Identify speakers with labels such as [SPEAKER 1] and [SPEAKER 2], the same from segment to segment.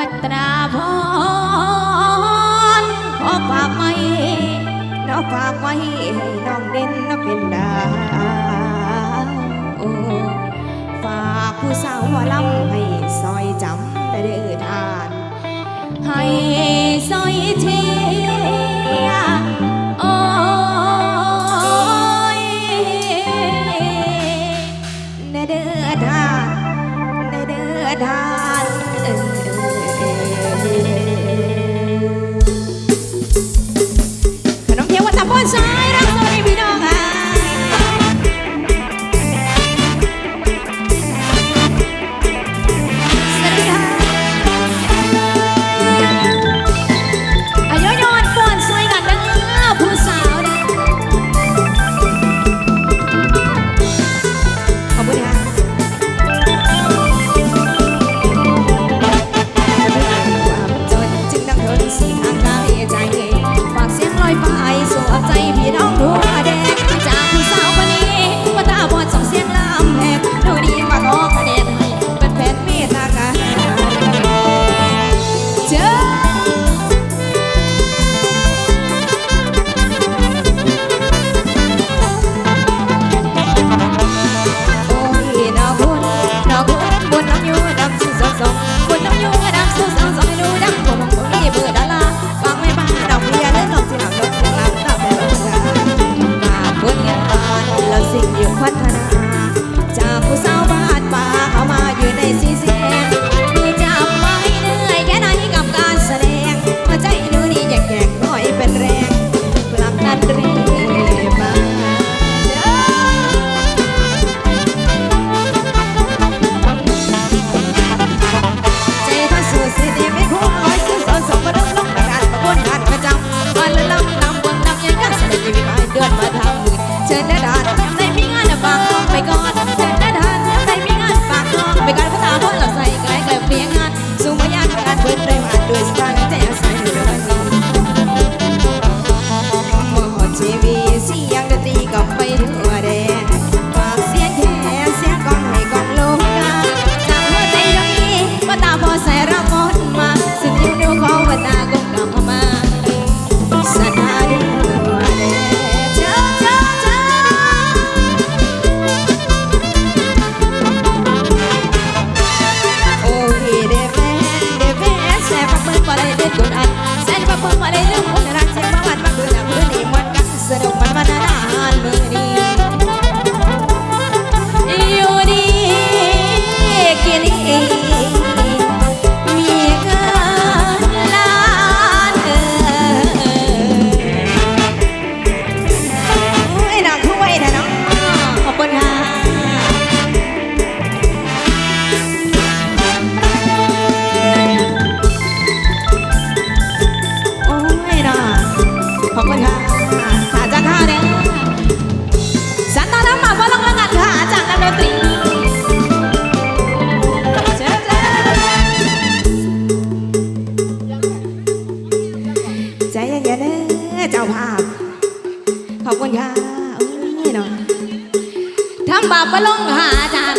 [SPEAKER 1] พตราพรขอฝากไว้น้องฝากไว้ให้น้องเด่นน้องเป็นดาวฝากผู้สาวลำให้ซอยจำแต่เดือดาน ให้ซอยเทียโอ้ยในเดือดานในเดือดาน ขอบคุณค่ะโอ้ยเนาะทำบาปมาลงหาจาร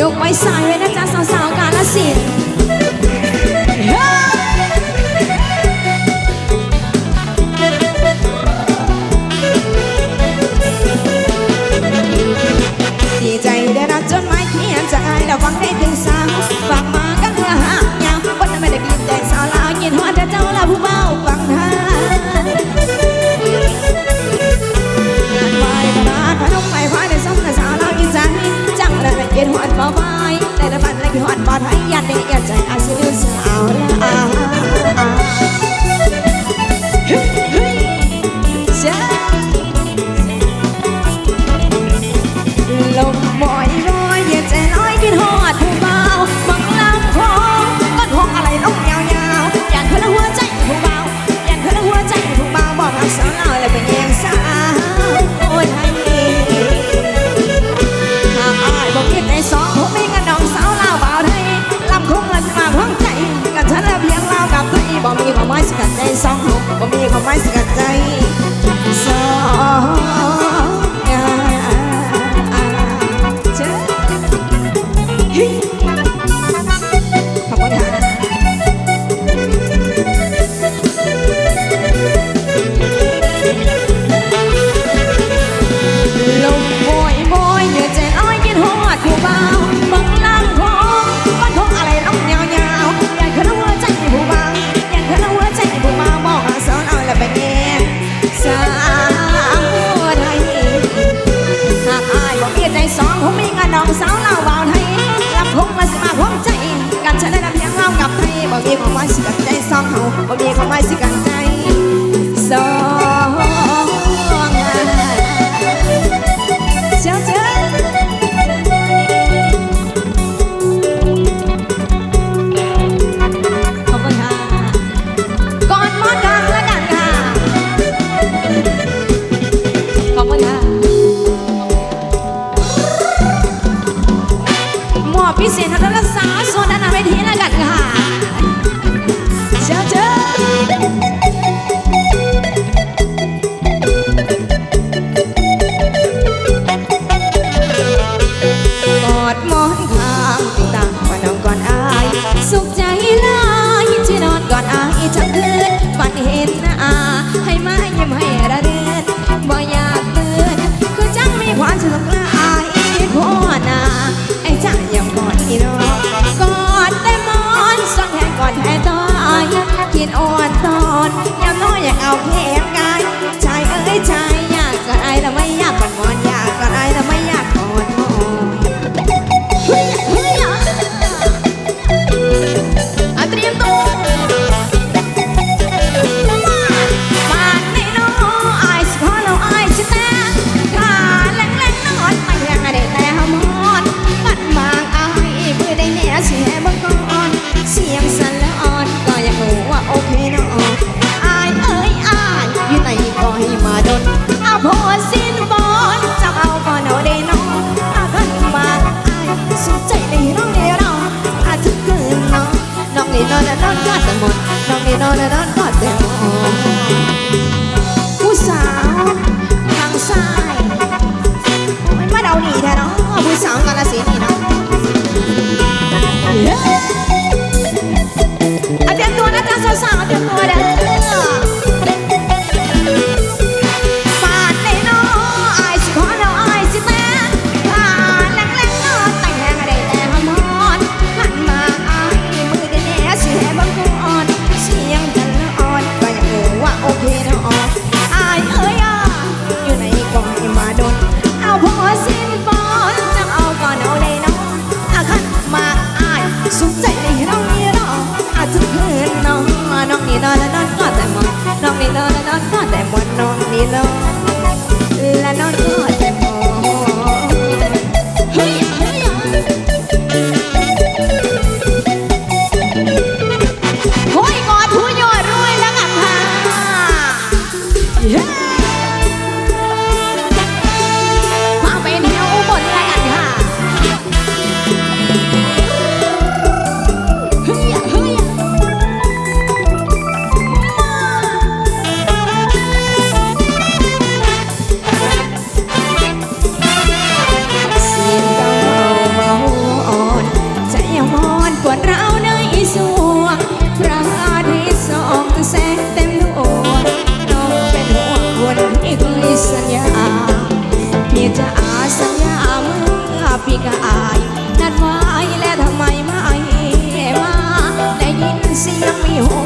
[SPEAKER 1] ยกไว้สาไว้นะจ๊ะสาวๆกาลสิน ความหมายสิกันใจสองเฮาบ่มีความหมายสิกันใจสองเจ้าเจ้าขอบคุณค่ะก่อนมอดดังและดังค่ะขอบคุณค่ะมอพิเศษทัศนศึกษาส on and on. หง